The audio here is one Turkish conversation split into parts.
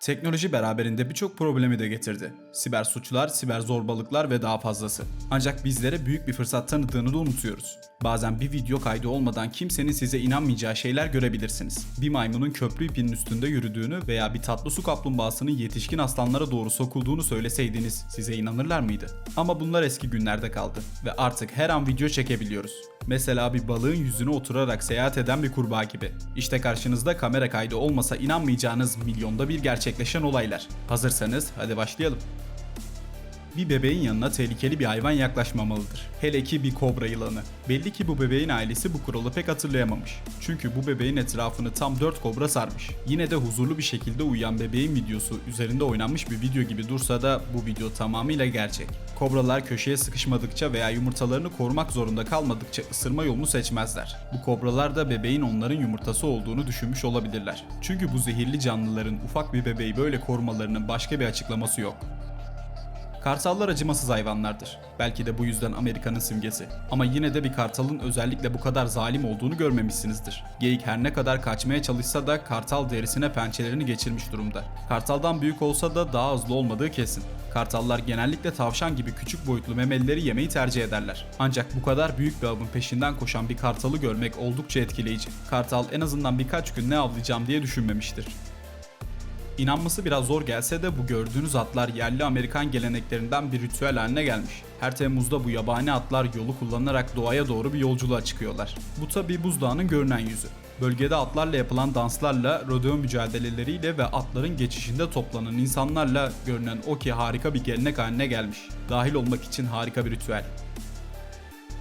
Teknoloji beraberinde birçok problemi de getirdi. Siber suçlar, siber zorbalıklar ve daha fazlası. Ancak bizlere büyük bir fırsat tanıdığını da unutuyoruz. Bazen bir video kaydı olmadan kimsenin size inanmayacağı şeyler görebilirsiniz. Bir maymunun köprü ipinin üstünde yürüdüğünü veya bir tatlı su kaplumbağasının yetişkin aslanlara doğru sokulduğunu söyleseydiniz size inanırlar mıydı? Ama bunlar eski günlerde kaldı ve artık her an video çekebiliyoruz. Mesela bir balığın yüzüne oturarak seyahat eden bir kurbağa gibi. İşte karşınızda kamera kaydı olmasa inanmayacağınız milyonda bir gerçekleşen olaylar. Hazırsanız hadi başlayalım. Bir bebeğin yanına tehlikeli bir hayvan yaklaşmamalıdır. Hele ki bir kobra yılanı. Belli ki bu bebeğin ailesi bu kuralı pek hatırlayamamış. Çünkü bu bebeğin etrafını tam 4 kobra sarmış. Yine de huzurlu bir şekilde uyuyan bebeğin videosu üzerinde oynanmış bir video gibi dursa da bu video tamamıyla gerçek. Kobralar köşeye sıkışmadıkça veya yumurtalarını korumak zorunda kalmadıkça ısırma yolunu seçmezler. Bu kobralar da bebeğin onların yumurtası olduğunu düşünmüş olabilirler. Çünkü bu zehirli canlıların ufak bir bebeği böyle korumalarının başka bir açıklaması yok. Kartallar acımasız hayvanlardır. Belki de bu yüzden Amerika'nın simgesi. Ama yine de bir kartalın özellikle bu kadar zalim olduğunu görmemişsinizdir. Geyik her ne kadar kaçmaya çalışsa da kartal derisine pençelerini geçirmiş durumda. Kartaldan büyük olsa da daha hızlı olmadığı kesin. Kartallar genellikle tavşan gibi küçük boyutlu memelileri yemeyi tercih ederler. Ancak bu kadar büyük bir avın peşinden koşan bir kartalı görmek oldukça etkileyici. Kartal en azından birkaç gün ne avlayacağım diye düşünmemiştir. İnanması biraz zor gelse de bu gördüğünüz atlar yerli Amerikan geleneklerinden bir ritüel haline gelmiş. Her Temmuz'da bu yabani atlar yolu kullanarak doğaya doğru bir yolculuğa çıkıyorlar. Bu tabi buzdağının görünen yüzü. Bölgede atlarla yapılan danslarla, rodeo mücadeleleriyle ve atların geçişinde toplanan insanlarla görünen o ki harika bir gelenek haline gelmiş. Dahil olmak için harika bir ritüel.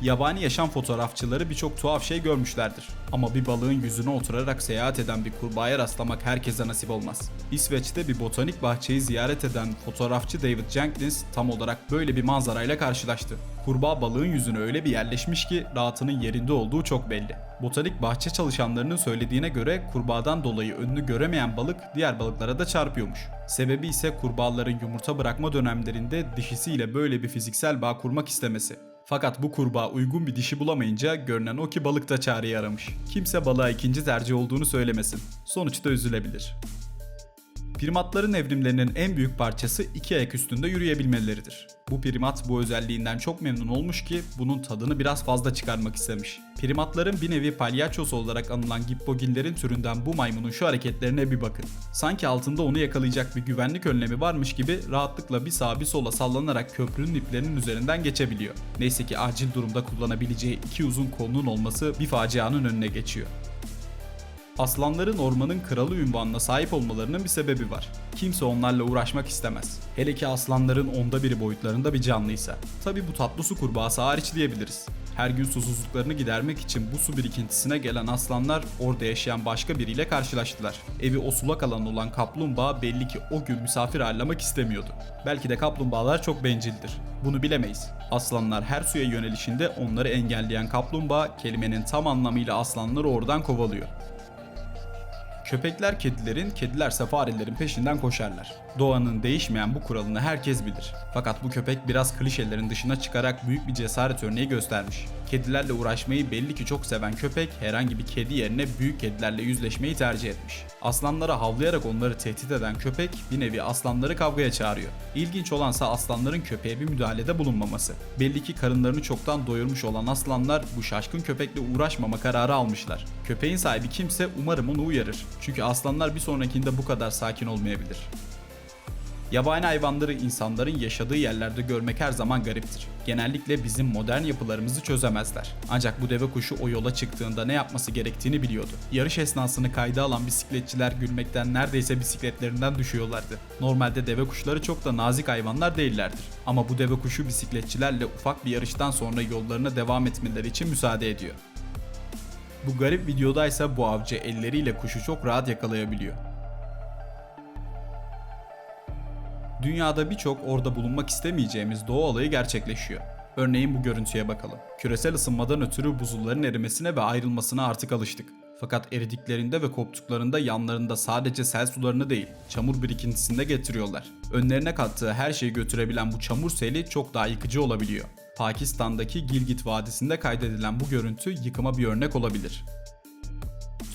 Yabani yaşam fotoğrafçıları birçok tuhaf şey görmüşlerdir. Ama bir balığın yüzüne oturarak seyahat eden bir kurbağaya rastlamak herkese nasip olmaz. İsveç'te bir botanik bahçeyi ziyaret eden fotoğrafçı David Jenkins tam olarak böyle bir manzarayla karşılaştı. Kurbağa balığın yüzüne öyle bir yerleşmiş ki rahatının yerinde olduğu çok belli. Botanik bahçe çalışanlarının söylediğine göre kurbağadan dolayı önünü göremeyen balık diğer balıklara da çarpıyormuş. Sebebi ise kurbağaların yumurta bırakma dönemlerinde dişisiyle böyle bir fiziksel bağ kurmak istemesi. Fakat bu kurbağa uygun bir dişi bulamayınca görünen o ki balık da çareyi aramış. Kimse balığa ikinci tercih olduğunu söylemesin. Sonuçta üzülebilir. Primatların evrimlerinin en büyük parçası iki ayak üstünde yürüyebilmeleridir. Bu primat bu özelliğinden çok memnun olmuş ki bunun tadını biraz fazla çıkarmak istemiş. Primatların bir nevi palyaçosu olarak anılan gibbogillerin türünden bu maymunun şu hareketlerine bir bakın. Sanki altında onu yakalayacak bir güvenlik önlemi varmış gibi rahatlıkla bir sağa bir sola sallanarak köprünün iplerinin üzerinden geçebiliyor. Neyse ki acil durumda kullanabileceği iki uzun kolunun olması bir facianın önüne geçiyor. Aslanların ormanın kralı ünvanına sahip olmalarının bir sebebi var. Kimse onlarla uğraşmak istemez. Hele ki aslanların onda biri boyutlarında bir canlıysa. Tabi bu tatlı su kurbağası hariç diyebiliriz. Her gün susuzluklarını gidermek için bu su birikintisine gelen aslanlar orada yaşayan başka biriyle karşılaştılar. Evi o sulak alan olan kaplumbağa belli ki o gün misafir ağırlamak istemiyordu. Belki de kaplumbağalar çok bencildir. Bunu bilemeyiz. Aslanlar her suya yönelişinde onları engelleyen kaplumbağa kelimenin tam anlamıyla aslanları oradan kovalıyor. Köpekler kedilerin, kedilerse farelerin peşinden koşarlar. Doğanın değişmeyen bu kuralını herkes bilir. Fakat bu köpek biraz klişelerin dışına çıkarak büyük bir cesaret örneği göstermiş. Kedilerle uğraşmayı belli ki çok seven köpek herhangi bir kedi yerine büyük kedilerle yüzleşmeyi tercih etmiş. Aslanlara havlayarak onları tehdit eden köpek bir nevi aslanları kavgaya çağırıyor. İlginç olansa aslanların köpeğe bir müdahalede bulunmaması. Belli ki karınlarını çoktan doyurmuş olan aslanlar bu şaşkın köpekle uğraşmama kararı almışlar. Köpeğin sahibi kimse umarım onu uyarır. Çünkü aslanlar bir sonrakinde bu kadar sakin olmayabilir. Yabani hayvanları insanların yaşadığı yerlerde görmek her zaman gariptir. Genellikle bizim modern yapılarımızı çözemezler. Ancak bu deve kuşu o yola çıktığında ne yapması gerektiğini biliyordu. Yarış esnasını kayda alan bisikletçiler gülmekten neredeyse bisikletlerinden düşüyorlardı. Normalde deve kuşları çok da nazik hayvanlar değillerdir. Ama bu deve kuşu bisikletçilerle ufak bir yarıştan sonra yollarına devam etmeleri için müsaade ediyor. Bu garip videodaysa bu avcı elleriyle kuşu çok rahat yakalayabiliyor. Dünyada birçok orada bulunmak istemeyeceğimiz doğa olayı gerçekleşiyor. Örneğin bu görüntüye bakalım. Küresel ısınmadan ötürü buzulların erimesine ve ayrılmasına artık alıştık. Fakat eridiklerinde ve koptuklarında yanlarında sadece sel sularını değil, çamur birikintisini de getiriyorlar. Önlerine kattığı her şeyi götürebilen bu çamur seli çok daha yıkıcı olabiliyor. Pakistan'daki Gilgit Vadisi'nde kaydedilen bu görüntü yıkıma bir örnek olabilir.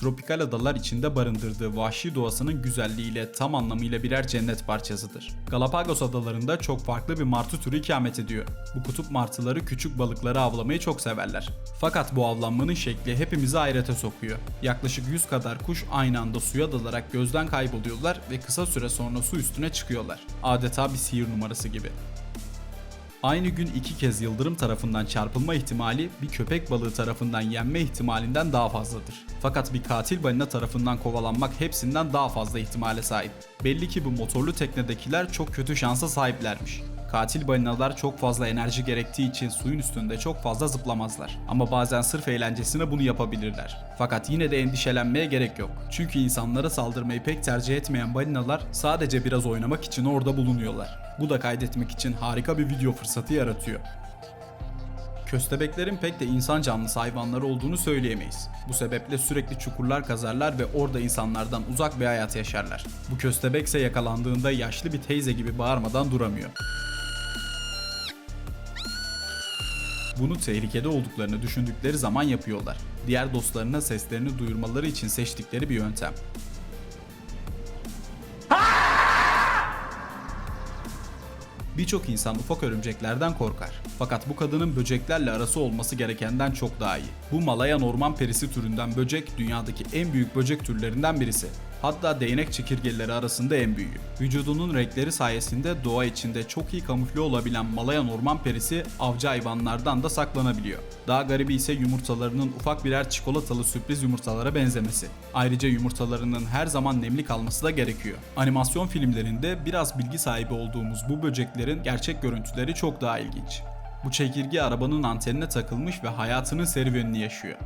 tropikal adalar içinde barındırdığı vahşi doğasının güzelliğiyle tam anlamıyla birer cennet parçasıdır. Galapagos adalarında çok farklı bir martı türü ikamet ediyor. Bu kutup martıları küçük balıkları avlamayı çok severler. Fakat bu avlanmanın şekli hepimizi hayrete sokuyor. Yaklaşık 100 kadar kuş aynı anda suya dalarak gözden kayboluyorlar ve kısa süre sonra su üstüne çıkıyorlar. Adeta bir sihir numarası gibi. Aynı gün iki kez yıldırım tarafından çarpılma ihtimali bir köpek balığı tarafından yenme ihtimalinden daha fazladır. Fakat bir katil balina tarafından kovalanmak hepsinden daha fazla ihtimale sahip. Belli ki bu motorlu teknedekiler çok kötü şansa sahiplermiş. Katil balinalar çok fazla enerji gerektiği için suyun üstünde çok fazla zıplamazlar. Ama bazen sırf eğlencesine bunu yapabilirler. Fakat yine de endişelenmeye gerek yok. Çünkü insanlara saldırmayı pek tercih etmeyen balinalar sadece biraz oynamak için orada bulunuyorlar. Bu da kaydetmek için harika bir video fırsatı yaratıyor. Köstebeklerin pek de insan canlısı hayvanları olduğunu söyleyemeyiz. Bu sebeple sürekli çukurlar kazarlar ve orada insanlardan uzak bir hayat yaşarlar. Bu köstebekse yakalandığında yaşlı bir teyze gibi bağırmadan duramıyor. Bunu tehlikede olduklarını düşündükleri zaman yapıyorlar. Diğer dostlarına seslerini duyurmaları için seçtikleri bir yöntem. Birçok insan ufak örümceklerden korkar. Fakat bu kadının böceklerle arası olması gerekenden çok daha iyi. Bu Malayan orman perisi türünden böcek dünyadaki en büyük böcek türlerinden birisi. Hatta değnek çekirgeleri arasında en büyüğü. Vücudunun renkleri sayesinde doğa içinde çok iyi kamufle olabilen Malayan orman perisi avcı hayvanlardan da saklanabiliyor. Daha garibi ise yumurtalarının ufak birer çikolatalı sürpriz yumurtalara benzemesi. Ayrıca yumurtalarının her zaman nemli kalması da gerekiyor. Animasyon filmlerinde biraz bilgi sahibi olduğumuz bu böceklerin gerçek görüntüleri çok daha ilginç. Bu çekirge arabanın antenine takılmış ve hayatının serüvenini yaşıyor.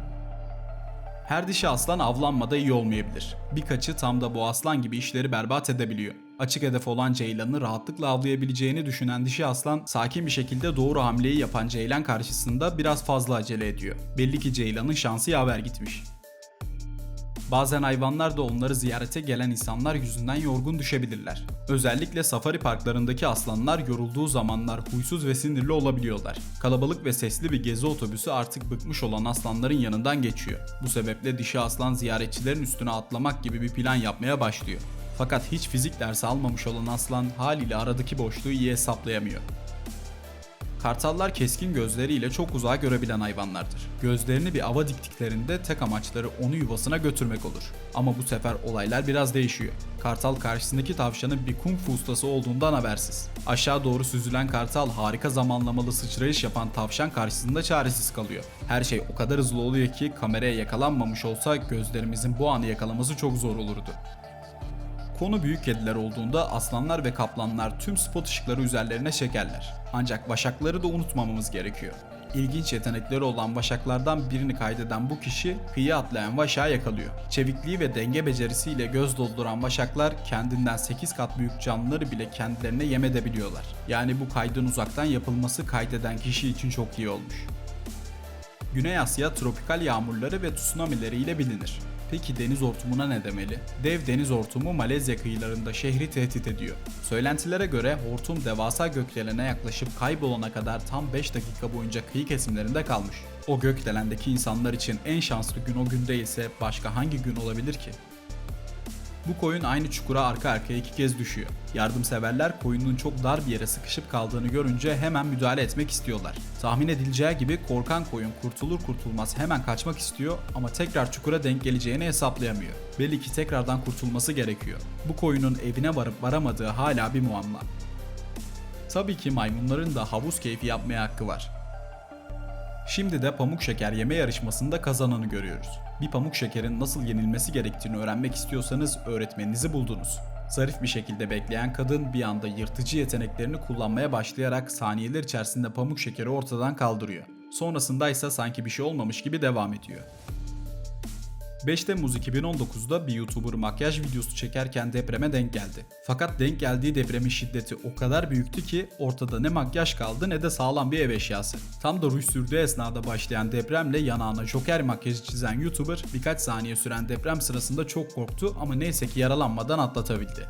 Her dişi aslan avlanmada iyi olmayabilir. Birkaçı tam da bu aslan gibi işleri berbat edebiliyor. Açık hedef olan ceylanı rahatlıkla avlayabileceğini düşünen dişi aslan sakin bir şekilde doğru hamleyi yapan ceylan karşısında biraz fazla acele ediyor. Belli ki ceylanın şansı yaver gitmiş. Bazen hayvanlar da onları ziyarete gelen insanlar yüzünden yorgun düşebilirler. Özellikle safari parklarındaki aslanlar yorulduğu zamanlar huysuz ve sinirli olabiliyorlar. Kalabalık ve sesli bir gezi otobüsü artık bıkmış olan aslanların yanından geçiyor. Bu sebeple dişi aslan ziyaretçilerin üstüne atlamak gibi bir plan yapmaya başlıyor. Fakat hiç fizik dersi almamış olan aslan haliyle aradaki boşluğu iyi hesaplayamıyor. Kartallar keskin gözleriyle çok uzağa görebilen hayvanlardır. Gözlerini bir ava diktiklerinde tek amaçları onu yuvasına götürmek olur. Ama bu sefer olaylar biraz değişiyor. Kartal karşısındaki tavşanın bir kung fu ustası olduğundan habersiz. Aşağı doğru süzülen kartal harika zamanlamalı sıçrayış yapan tavşan karşısında çaresiz kalıyor. Her şey o kadar hızlı oluyor ki kameraya yakalanmamış olsa gözlerimizin bu anı yakalaması çok zor olurdu. Konu büyük kediler olduğunda aslanlar ve kaplanlar tüm spot ışıkları üzerlerine çekerler. Ancak başakları da unutmamamız gerekiyor. İlginç yetenekleri olan vaşaklardan birini kaydeden bu kişi kıyıya atlayan vaşağı yakalıyor. Çevikliği ve denge becerisiyle göz dolduran vaşaklar kendinden 8 kat büyük canlıları bile kendilerine yem edebiliyorlar. Yani bu kaydın uzaktan yapılması kaydeden kişi için çok iyi olmuş. Güney Asya tropikal yağmurları ve tsunamileri ile bilinir. Peki deniz hortumuna ne demeli? Dev deniz hortumu Malezya kıyılarında şehri tehdit ediyor. Söylentilere göre hortum devasa gökdelene yaklaşıp kaybolana kadar tam 5 dakika boyunca kıyı kesimlerinde kalmış. O gökdelendeki insanlar için en şanslı gün o gün değilse başka hangi gün olabilir ki? Bu koyun aynı çukura arka arkaya iki kez düşüyor. Yardımseverler koyunun çok dar bir yere sıkışıp kaldığını görünce hemen müdahale etmek istiyorlar. Tahmin edileceği gibi korkan koyun kurtulur kurtulmaz hemen kaçmak istiyor ama tekrar çukura denk geleceğini hesaplayamıyor. Belli ki tekrardan kurtulması gerekiyor. Bu koyunun evine varıp varamadığı hala bir muamma. Tabii ki maymunların da havuz keyfi yapmaya hakkı var. Şimdi de pamuk şeker yeme yarışmasında kazananı görüyoruz. Bir pamuk şekerin nasıl yenilmesi gerektiğini öğrenmek istiyorsanız öğretmeninizi buldunuz. Zarif bir şekilde bekleyen kadın bir anda yırtıcı yeteneklerini kullanmaya başlayarak saniyeler içerisinde pamuk şekeri ortadan kaldırıyor. Sonrasında ise sanki bir şey olmamış gibi devam ediyor. 5 Temmuz 2019'da bir YouTuber makyaj videosu çekerken depreme denk geldi. Fakat denk geldiği depremin şiddeti o kadar büyüktü ki ortada ne makyaj kaldı ne de sağlam bir ev eşyası. Tam da ruj sürdüğü esnada başlayan depremle yanağına Joker makyajı çizen YouTuber birkaç saniye süren deprem sırasında çok korktu ama neyse ki yaralanmadan atlatabildi.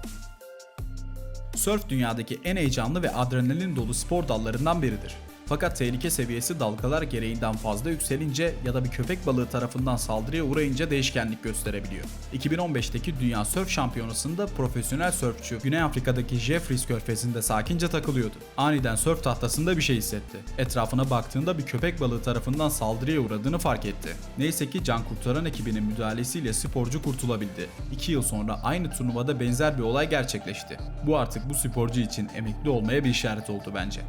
Surf dünyadaki en heyecanlı ve adrenalin dolu spor dallarından biridir. Fakat tehlike seviyesi dalgalar gereğinden fazla yükselince ya da bir köpek balığı tarafından saldırıya uğrayınca değişkenlik gösterebiliyor. 2015'teki Dünya Sörf Şampiyonası'nda profesyonel sörfçü Güney Afrika'daki Jeffreys Körfezi'nde sakince takılıyordu. Aniden sörf tahtasında bir şey hissetti. Etrafına baktığında bir köpek balığı tarafından saldırıya uğradığını fark etti. Neyse ki can kurtaran ekibinin müdahalesiyle sporcu kurtulabildi. 2 yıl sonra aynı turnuvada benzer bir olay gerçekleşti. Bu artık bu sporcu için emekli olmaya bir işaret oldu bence.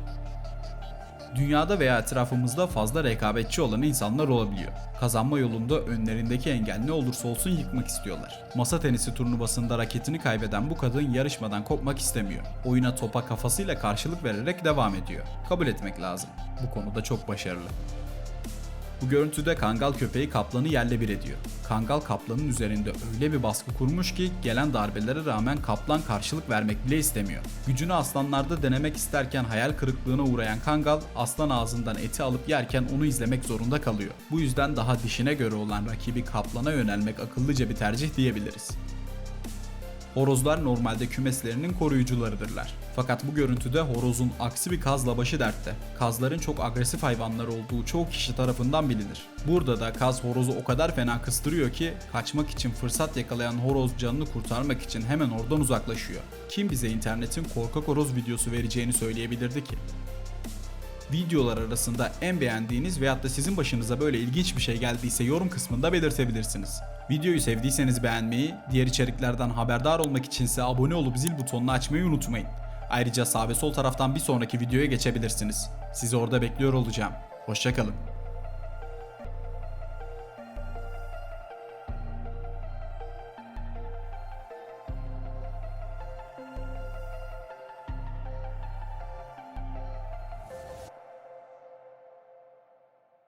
Dünyada veya etrafımızda fazla rekabetçi olan insanlar olabiliyor. Kazanma yolunda önlerindeki engel ne olursa olsun yıkmak istiyorlar. Masa tenisi turnuvasında raketini kaybeden bu kadın yarışmadan kopmak istemiyor. Oyuna topa kafasıyla karşılık vererek devam ediyor. Kabul etmek lazım. Bu konuda çok başarılı. Bu görüntüde kangal köpeği kaplanı yerle bir ediyor. Kangal kaplanın üzerinde öyle bir baskı kurmuş ki gelen darbelere rağmen kaplan karşılık vermek bile istemiyor. Gücünü aslanlarda denemek isterken hayal kırıklığına uğrayan kangal aslan ağzından eti alıp yerken onu izlemek zorunda kalıyor. Bu yüzden daha dişine göre olan rakibi kaplana yönelmek akıllıca bir tercih diyebiliriz. Horozlar normalde kümeslerinin koruyucularıdırlar. Fakat bu görüntüde horozun aksi bir kazla başı dertte. Kazların çok agresif hayvanlar olduğu çoğu kişi tarafından bilinir. Burada da kaz horozu o kadar fena kıstırıyor ki kaçmak için fırsat yakalayan horoz canını kurtarmak için hemen oradan uzaklaşıyor. Kim bize internetin korkak horoz videosu vereceğini söyleyebilirdi ki? Videolar arasında en beğendiğiniz veyahut da sizin başınıza böyle ilginç bir şey geldiyse yorum kısmında belirtebilirsiniz. Videoyu sevdiyseniz beğenmeyi, diğer içeriklerden haberdar olmak içinse abone olup zil butonunu açmayı unutmayın. Ayrıca sağ ve sol taraftan bir sonraki videoya geçebilirsiniz. Sizi orada bekliyor olacağım. Hoşçakalın.